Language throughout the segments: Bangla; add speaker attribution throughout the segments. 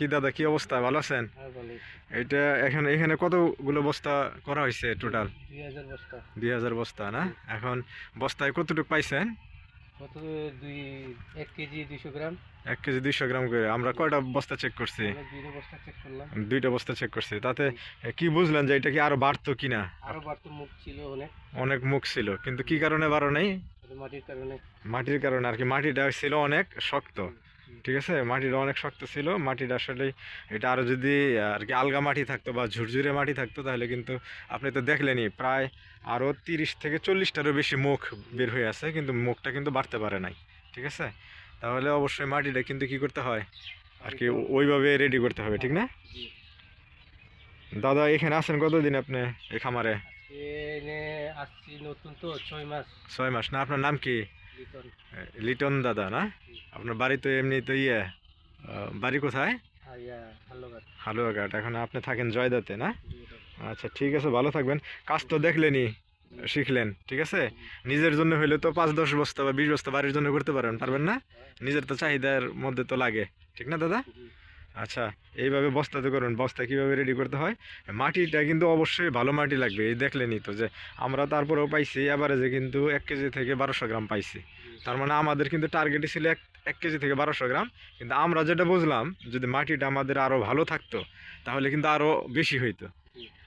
Speaker 1: কি দাদা কি অবস্থা? ভালো আছেন?
Speaker 2: হ্যাঁ
Speaker 1: এটা এখানে এখানে কতগুলো বস্তা করা হয়েছে টোটাল
Speaker 2: দুই হাজার বস্তা।
Speaker 1: না? এখন বস্তায় কতটুকু পাইছেন?
Speaker 2: এক কেজি দুইশো গ্রাম।
Speaker 1: করে। আমরা কয়টা বস্তা চেক করছি?
Speaker 2: দুইটা বস্তা চেক
Speaker 1: করছি। তাতে কি বুঝলেন যে এটা কি আরও বাড়তো কিনা?
Speaker 2: আরও মুখ ছিল অনেক।
Speaker 1: মুখ ছিল। কিন্তু কি কারণে বাড়ো নাই?
Speaker 2: এটা মাটির কারণে।
Speaker 1: মাটির কারণে আর কি। মাটিটা ছিল অনেক শক্ত। ঠিক আছে? মাটিটা অনেক শক্ত ছিল। মাটিটা আসলে এটা আরও যদি আর কি আলগা মাটি থাকতো বা ঝুরঝুরে মাটি থাকতো তাহলে কিন্তু আপনি তো দেখলেনই প্রায় আরও তিরিশ থেকে চল্লিশটারও বেশি মুখ বের হয়ে আছে কিন্তু মুখটা কিন্তু বাড়তে পারে নাই। ঠিক আছে? তাহলে অবশ্যই মাটিটা কিন্তু কি করতে হয়? আর কি ওইভাবে রেডি করতে হবে ঠিক না? দাদা এখানে আছেন কতদিন আপনি এই খামারে?
Speaker 2: আসছি নতুন তো ছয় মাস।
Speaker 1: ছয় মাস। না আপনার নাম কি?
Speaker 2: লিটন।
Speaker 1: দাদা না? আপনার বাড়ি তো এমনি তো ইয়ে বাড়ি কোথায়?
Speaker 2: গাছ
Speaker 1: হালুয়াঘাট। এখন আপনি থাকেন জয়দাতে না? আচ্ছা ঠিক আছে ভালো থাকবেন। কাজ তো দেখলেনি শিখলেন ঠিক আছে? নিজের জন্য হইলে তো পাঁচ দশ বস্তা বা বিশ বস্তা বাড়ির জন্য করতে পারবেন পারবেন না? নিজের তো চাহিদার মধ্যে তো লাগে ঠিক না দাদা? আচ্ছা এইভাবে বস্তাতে করুন, বস্তা কীভাবে রেডি করতে হয়? মাটিটা কিন্তু অবশ্যই ভালো মাটি লাগবে, এই দেখলেনই তো যে আমরা তারপরেও পাইছি অ্যাভারেজে কিন্তু এক কেজি থেকে বারোশো গ্রাম পাইছি। তার মানে আমাদের কিন্তু টার্গেটই ছিল এক এক কেজি থেকে বারোশো গ্রাম। কিন্তু আমরা যেটা বুঝলাম, যদি মাটিটা আমাদের আরও ভালো থাকতো, তাহলে কিন্তু আরও বেশি হইতো।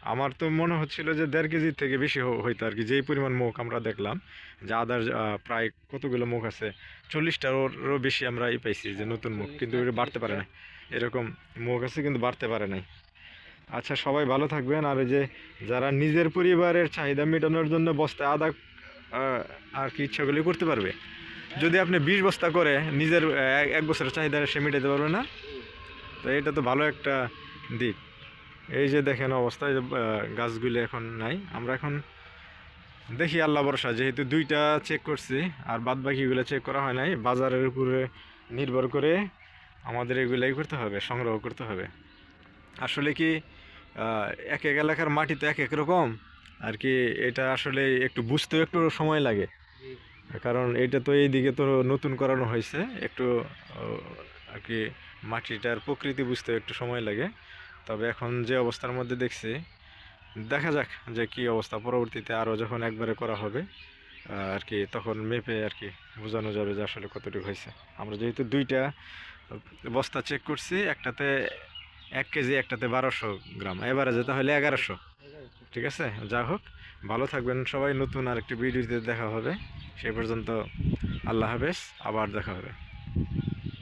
Speaker 1: আমার তো মনে হচ্ছিল যে দেড় কেজির থেকে বেশি হইতো আর কি। যেই পরিমাণ মুখ আমরা দেখলাম, যে আদার প্রায় কতগুলো মুখ আছে, চল্লিশটারও বেশি আমরা এই পাইছি যে নতুন মুখ, কিন্তু এটা বাড়তে পারে না এরকম মুখ আছে কিন্তু বাড়তে পারে নাই। আচ্ছা সবাই ভালো থাকবেন। আর যে যারা নিজের পরিবারের চাহিদা মেটানোর জন্য বস্তায় আদা আর কি ইচ্ছাগুলি করতে পারবে, যদি আপনি বিশ বস্তা করে নিজের এক- এক বছরের চাহিদা সে মেটাতে পারবে না, তো এটা তো ভালো একটা দিক। এই যে দেখেন অবস্থা গাছগুলি এখন নাই। আমরা এখন দেখি আল্লাহ ভরসা, যেহেতু দুইটা চেক করছি, আর বাদ বাকিগুলো চেক করা হয় নাই, বাজারের উপরে নির্ভর করে আমাদের এগুলাই করতে হবে, সংগ্রহ করতে হবে। আসলে কি এক এক এলাকার মাটি তো এক এক রকম, আর কি এটা আসলে একটু বুঝতেও একটু সময় লাগে। কারণ এটা তো এইদিকে তো নতুন করানো হয়েছে, একটু আর কি মাটিটার প্রকৃতি বুঝতে একটু সময় লাগে। তবে এখন যে অবস্থার মধ্যে দেখছি, দেখা যাক যে কি অবস্থা পরবর্তীতে আরও যখন একবারে করা হবে আর কি তখন মেপে আর কি বোঝানো যাবে যে আসলে কতটুকু হয়েছে। আমরা যেহেতু দুইটা বস্তা চেক করছি, একটাতে এক কেজি, একটাতে বারোশো গ্রাম এবারে যেতে হলে এগারোশো। ঠিক আছে? যা হোক, ভালো থাকবেন সবাই, নতুন আর একটি ভিডিওতে দেখা হবে। সেই পর্যন্ত আল্লাহ হাফেজ, আবার দেখা হবে।